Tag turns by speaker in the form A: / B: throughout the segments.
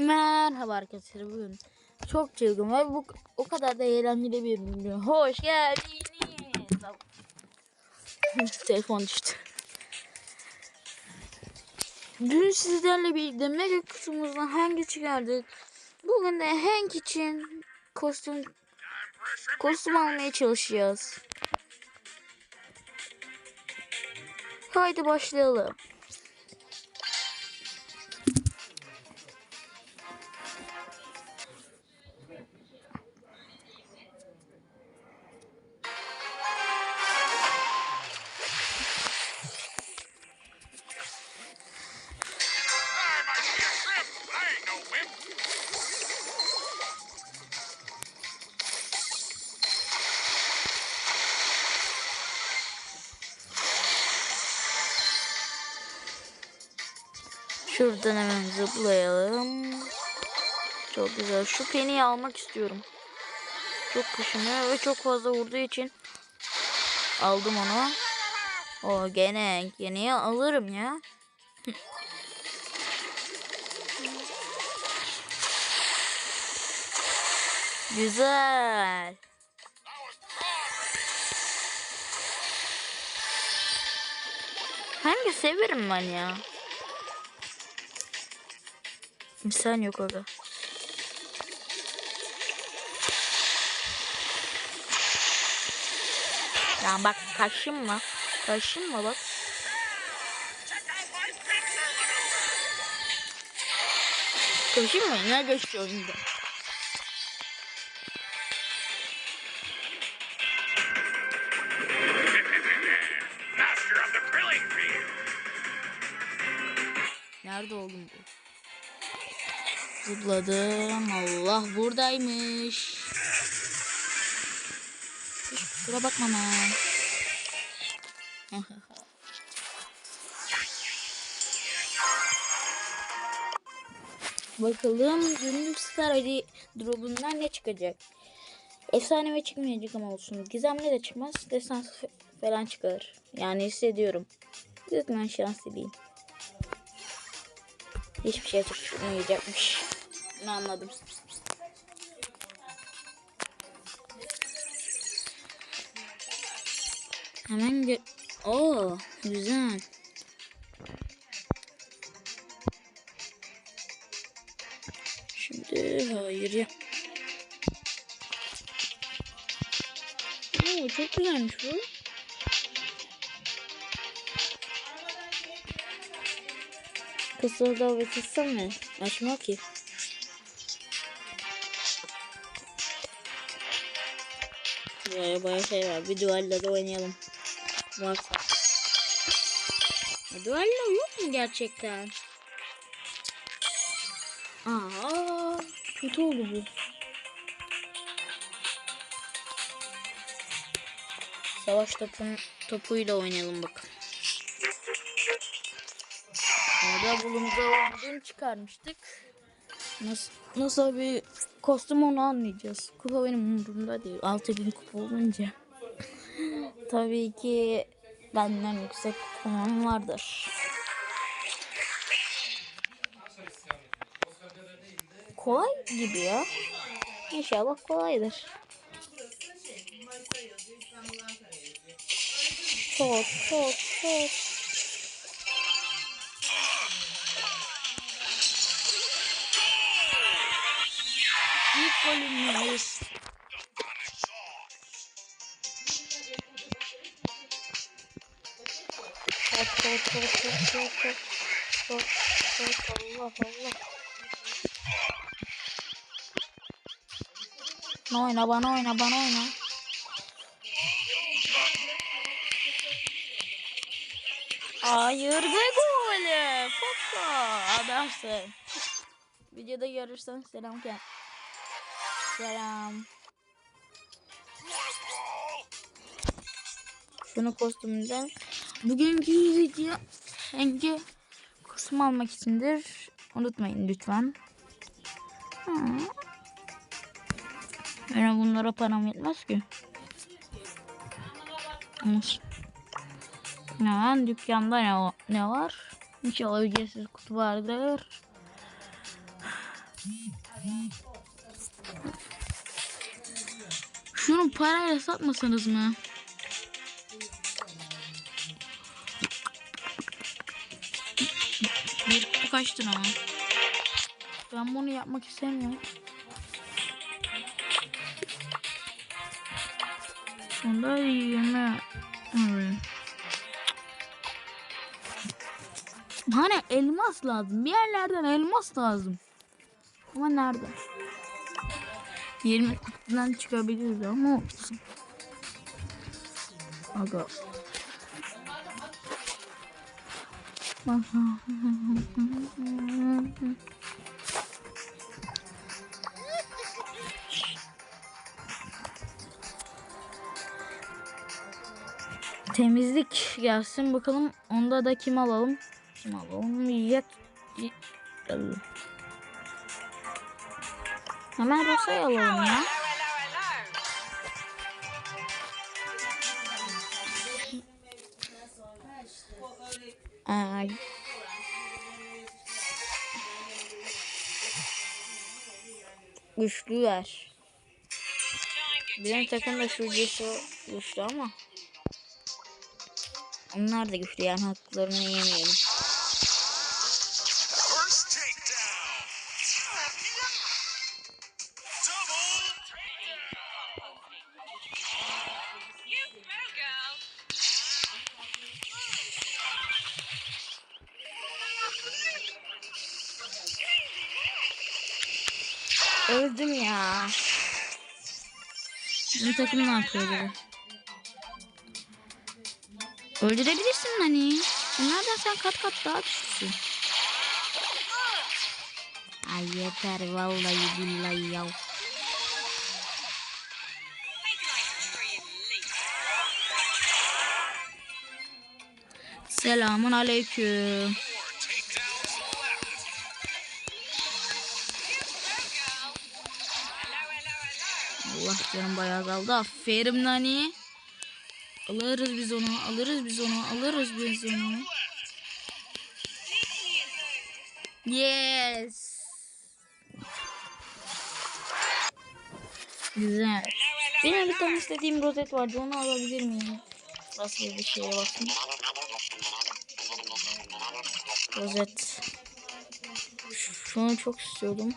A: Merhaba arkadaşlar bugün çok çılgın ve bu o kadar da eğlenceli bir video. Hoş geldiniz. Telefon düştü. Dün sizlerle birlikte mega kutumuzdan hangi çıkardık? Bugün de Hank için kostüm kostüm almaya çalışacağız. Haydi başlayalım. Şuradan hemen zıplayalım. Çok güzel. Şu peniyi almak istiyorum. Çok kaşınıyor ve çok fazla vurduğu için aldım onu. O gene gene alırım ya. Güzel. Hangi severim ben ya. İnsan yok orada. Ya bak kaşınma. Kaşınma bak. Kaşınma ne geçiyor oyunda. Nerede oğlum bu? Zıpladım. Allah buradaymış. Hiç bakma lan. Bakalım günlük Star Ali drop'undan ne çıkacak? Efsanevi çıkmayacak ama olsun. Gizemli de çıkmaz. Desans falan çıkar. Yani hissediyorum. Lütfen şanslıyım. Hiçbir şey çıkmayacakmış. Bunu anladım. Hemen gö... Oo, güzel. Şimdi hayır ya. Oo, çok güzelmiş bu. Etsem mi? Açmıyor ki. Böyle bayağı şey var. Bir duelle de oynayalım. Varsa. Ya, Duello yok mu gerçekten? Aa, kötü oldu bu. Savaş topun, topuyla oynayalım bak. Olduğunu çıkarmıştık. Nasıl, nasıl bir kostüm onu anlayacağız. Kupa benim umurumda değil. 6000 kupa olunca. Tabii ki benden yüksek kupam vardır. Kolay gibi ya. İnşallah kolaydır. Çok çok çok. Golümüz. Çok çok çok çok çok çok çok çok Allah Allah. Bana oyna bana oyna bana oyna. Hayır ve golü. Papa adamsın. Videoda görürsen selam gel. Selam. Şunu kostümünden. Bugünkü video hangi kostüm almak içindir. Unutmayın lütfen. Ha. Benim bunlara param yetmez ki. Ne? Dükkanda ne, ne var? İnşallah ücretsiz kutu vardır. Şunu parayla satmasanız mı? Bir kutu kaç lira ama? Ben bunu yapmak istemiyorum. Bunda 20 Evet. Hani elmas lazım. Bir yerlerden elmas lazım. Ama nerede? 20 kutudan çıkabiliriz ama olsun. Aga. Temizlik gelsin bakalım. Onda da kim alalım? Kim alalım? Yiyecek. y- alalım. Hemen Rosa'yı alalım ya. Ay. Güçlüler. Benim takım da şuracısı güçlü ama. Onlar da güçlü yani haklarını yemeyelim. Bu takım ne yapıyor acaba? Öldürebilirsin hani. Bunlardan sen kat kat daha güçlüsün. Ay yeter vallahi billahi ya. Selamun aleyküm. Allah canım bayağı kaldı. Aferin nani. Alırız biz onu, alırız biz onu, alırız biz onu. Yes. Güzel. Benim bir tane istediğim rozet vardı. Onu alabilir miyim? Nasıl bir şeye bakın. Rozet. Şunu çok istiyordum.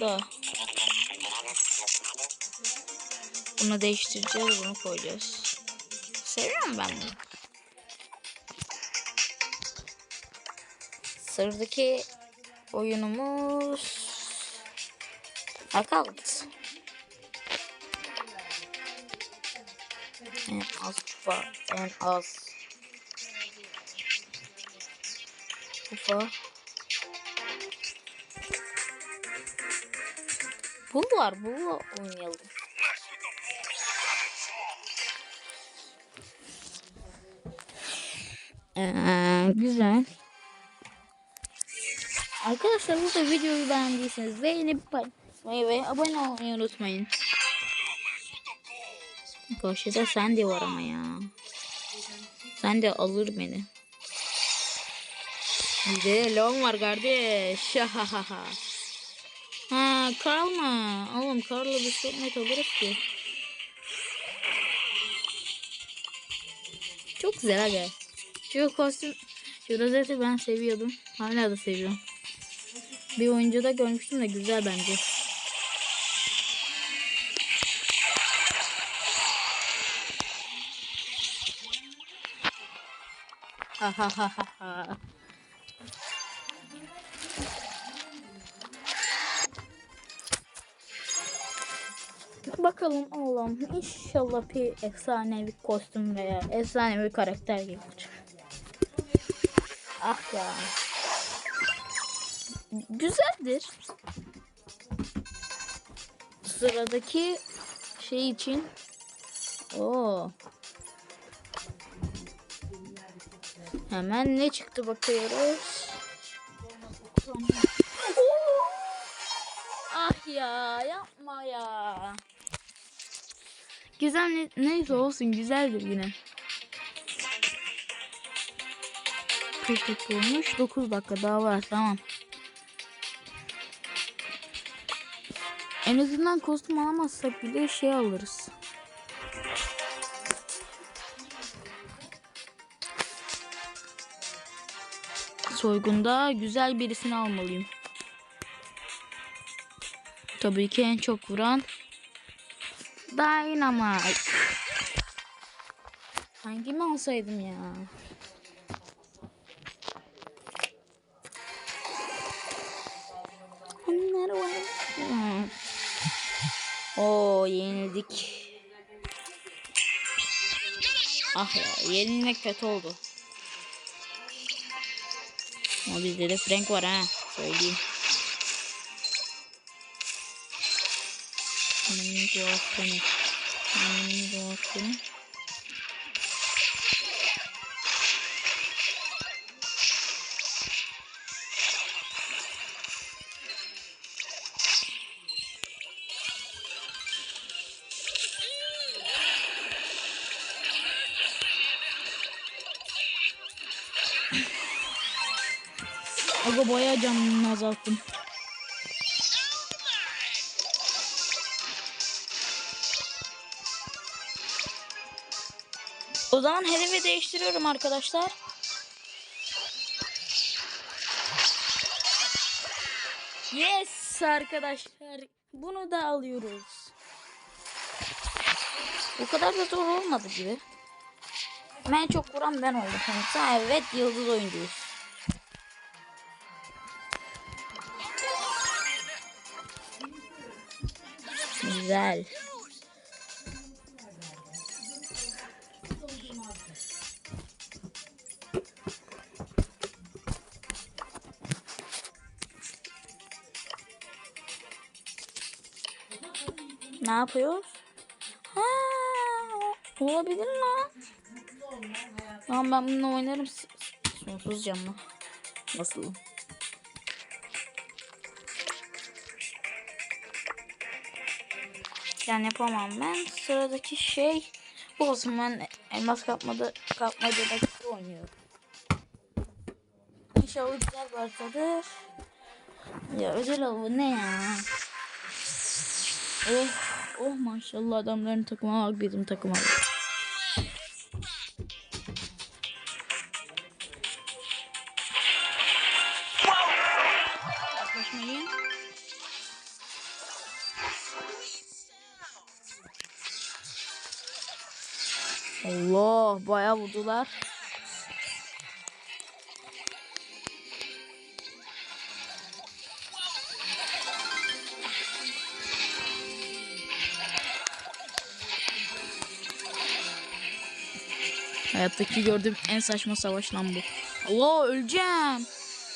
A: Da. Bunu değiştireceğiz. Bunu koyacağız. Seviyorum ben bunu. Sıradaki oyunumuz Knockout. En az kupa, en az kupa. Bul var, bulla oynayalım. Ee, güzel. Arkadaşlar bu videoyu beğendiyseniz beğenip paylaşmayı ve abone olmayı unutmayın. Karşıda Sandy var ama ya. Sandy alır beni. Bir de Leon var kardeş. ha Carl mı? Oğlum Carl'la bir çok net alırız ki. Çok güzel aga. Şu kostüm, şu rozeti ben seviyordum. Hala da seviyorum. Bir oyuncuda görmüştüm de güzel bence. Ha ha ha ha ha. Bakalım oğlum inşallah bir efsanevi kostüm veya efsanevi karakter gelir. Ah ya. Güzeldir. Sıradaki şey için. Oo. Hemen ne çıktı bakıyoruz. Oo. Ah ya yapma ya. Güzel ne, neyse olsun güzeldir yine. Kaç dakika olmuş? 9 dakika daha var tamam. En azından kostüm alamazsak bile şey alırız. Soygunda güzel birisini almalıyım. Tabii ki en çok vuran Dynamite. Hangimi alsaydım ya? Oo yenildik. Ah ya yenilmek kötü oldu. Ama bizde de Frank var ha. Söyleyeyim. Annemin duasını. Annemin duasını. Aga bayağı canını azalttım. O zaman hedefi değiştiriyorum arkadaşlar. Yes arkadaşlar. Bunu da alıyoruz. O kadar da zor olmadı gibi. En çok vuran ben oldum. Evet yıldız oyuncuyuz. Güzel. Ne yapıyoruz? Ha, olabilir lan. Tamam ben bununla oynarım. Sonsuz canlı. Nasıl? Yani yapamam ben. Sıradaki şey bu olsun ben elmas kapmadı kapmaca dakika oynuyorum. İnşallah güzel başladır. Ya özel avı ne ya? Oh, oh maşallah adamların takıma bak bizim takıma bak. Vurdular. Hayattaki gördüğüm en saçma savaş lan bu. Allah öleceğim.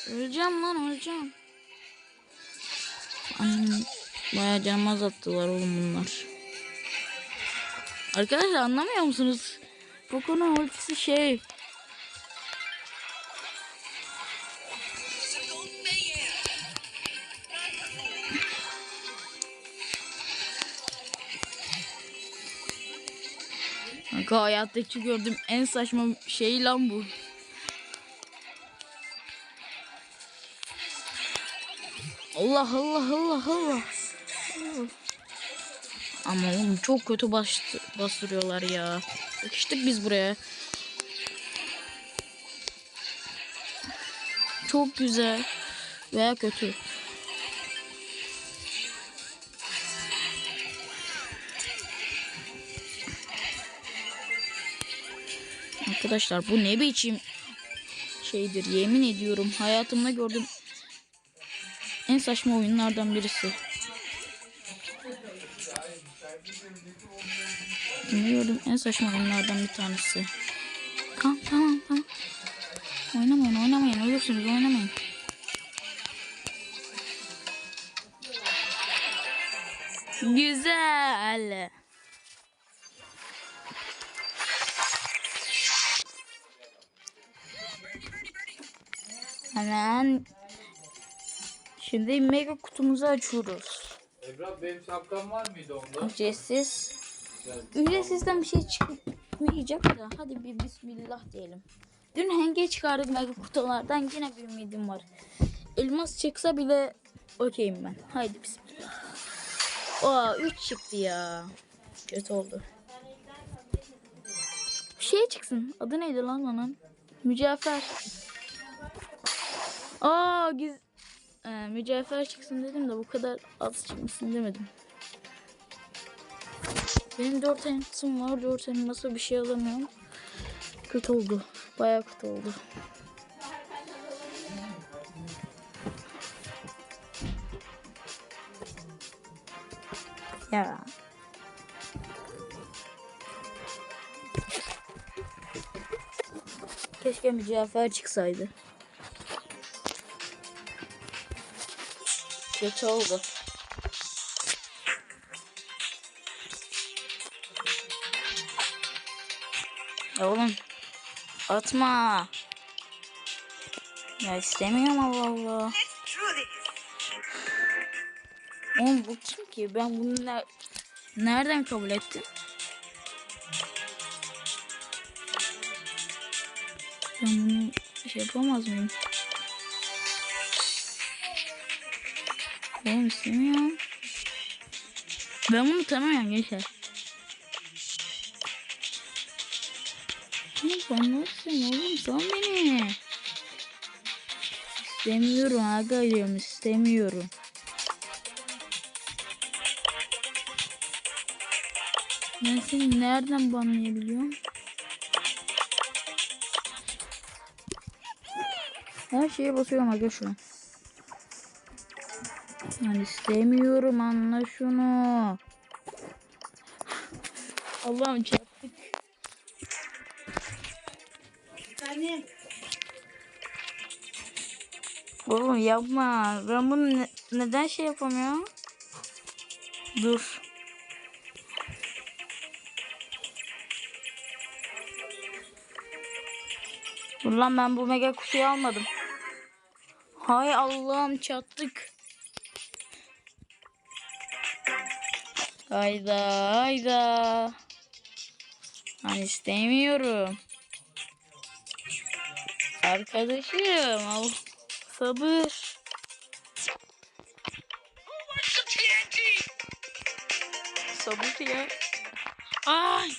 A: Öleceğim lan öleceğim. Annem bayağı canımı azalttılar oğlum bunlar. Arkadaşlar anlamıyor musunuz? Konu ultisi şey. Kanka hayattaki gördüğüm en saçma şey lan bu. Allah Allah Allah Allah. Ama oğlum çok kötü bastı, bastırıyorlar ya. Sıkıştık biz buraya. Çok güzel veya kötü. Arkadaşlar bu ne biçim şeydir yemin ediyorum hayatımda gördüğüm en saçma oyunlardan birisi. Gördüm en saçma oyunlardan bir tanesi. Tamam tamam tamam. Oynamayın oynamayın ölürsünüz oynamayın. Güzel. Hemen şimdi mega kutumuzu açıyoruz.
B: Ebrar benim şapkam var mıydı onda?
A: Ücretsiz. Ücretsizden bir şey çıkmayacak da hadi bir bismillah diyelim. Dün henge çıkardık mega kutulardan yine bir ümidim var. Elmas çıksa bile okeyim ben. Haydi bismillah. Aa 3 çıktı ya. Kötü oldu. Bir şey çıksın. Adı neydi lan onun? Mücevher. Aa giz... Ee, mücevher çıksın dedim de bu kadar az çıkmasın demedim. Benim 4 elmasım var. 4 elmasa bir şey alamıyorum. Kötü oldu. Bayağı kötü oldu. Ya. Keşke mücevher çıksaydı. Kötü oldu. Ya oğlum. Atma. Ya istemiyorum Allah Allah. Oğlum bu kim ki? Ben bunu ner- nereden kabul ettim? Ben bunu şey yapamaz mıyım? Oğlum istemiyorum. Ben bunu tanımıyorum gençler. Nasılsın oğlum sen beni. İstemiyorum aga diyorum istemiyorum. Ben seni nereden banlayabiliyorum? Her şeye basıyorum aga şu an. Ben istemiyorum anla şunu. Allah'ım Oğlum yapma. Ben bunu ne- neden şey yapamıyorum? Dur. Dur lan ben bu mega kutuyu almadım. Hay Allah'ım çattık. Hayda hayda. Ben istemiyorum. Arkadaşım al sabır. Sabır ya. Ay.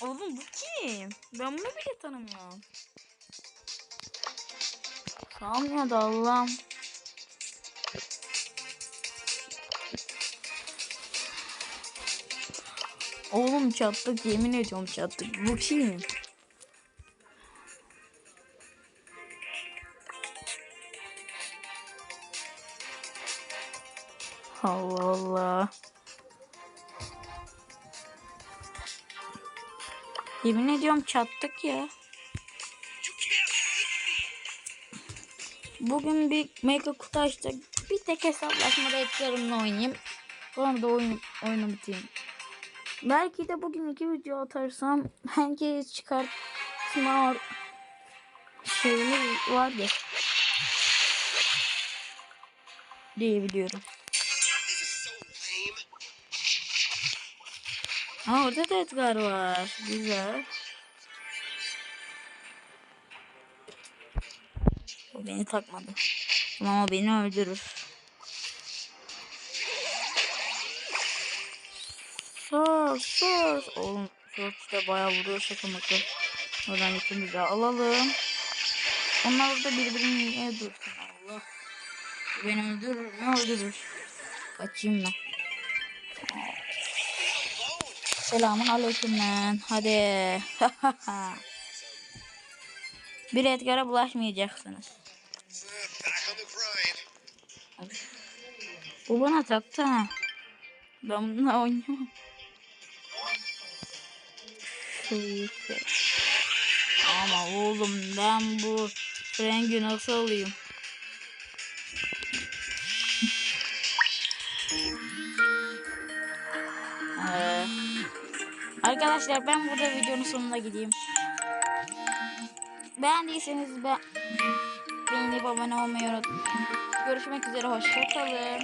A: Oğlum bu kim? Ben bunu bile tanımıyorum. Salmıyor da Allah'ım. Oğlum çattık yemin ediyorum çattık. Bu kim? Allah Allah. Yemin ediyorum çattık ya. Bugün bir mega kutu açtık. Bir tek hesaplaşmada etkilerimle oynayayım. Sonra da oyun, oyunu bitireyim. Belki de bugün iki video atarsam herkes çıkartma şeyimiz vardır. Diye biliyorum. Aa orada da Edgar var. Güzel. O beni takmadı. Ama beni öldürür. Sus sus. Oğlum sus işte bayağı vuruyor şaka maka. Oradan gittiğimizi alalım. Onlar orada birbirini niye dursun Allah. Beni öldürür ne öldürür. Kaçayım ben. Selamun aleyküm lan. Hadi. Bir Edgar'a bulaşmayacaksınız. Bu bana taktı ha. Ben bununla oynayamam. Şöyle. Ama oğlum ben bu rengi nasıl alayım? Arkadaşlar ben burada videonun sonuna gideyim. Beğendiyseniz ben beğenip abone olmayı unutmayın. Görüşmek üzere hoşçakalın.